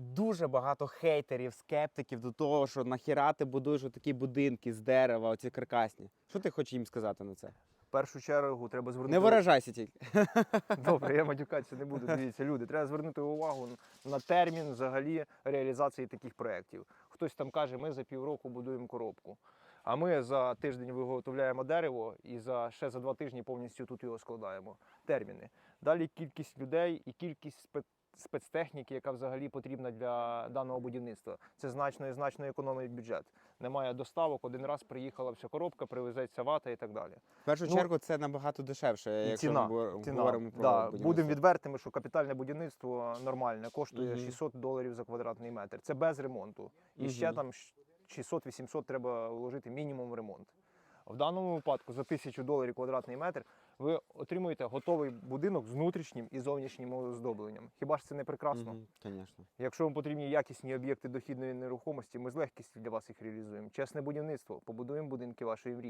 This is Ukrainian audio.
дуже багато хейтерів, скептиків до того, що нахіра ти будуєш такі будинки з дерева, оці каркасні. Що ти хочеш їм сказати на це? В першу чергу треба звернути Не виражайся тільки. Добре, я матюкатися не буду. Дивіться, люди, треба звернути увагу на термін взагалі реалізації таких проєктів. Хтось там каже, ми за півроку будуємо коробку. А ми за тиждень виготовляємо дерево і за ще за два тижні повністю тут його складаємо. Терміни. Далі кількість людей і кількість спе- спецтехніки, яка взагалі потрібна для даного будівництва. Це значно і значно економить бюджет. Немає доставок, один раз приїхала вся коробка, привезеться вата і так далі. В першу Ну, чергу це набагато дешевше, якщо ціна, ми ціна. говоримо про да, будівництво. будемо відвертими, що капітальне будівництво нормальне коштує Мгм. 600 доларів за квадратний метр. Це без ремонту. І ще там 600-800 треба вложити мінімум в ремонт. В даному випадку за 1000 доларів квадратний метр ви отримуєте готовий будинок з внутрішнім і зовнішнім оздобленням. Хіба ж це не прекрасно? Звісно. Якщо вам потрібні якісні об'єкти дохідної нерухомості, ми з легкістю для вас їх реалізуємо. Чесне будівництво, побудуємо будинки вашої мрії.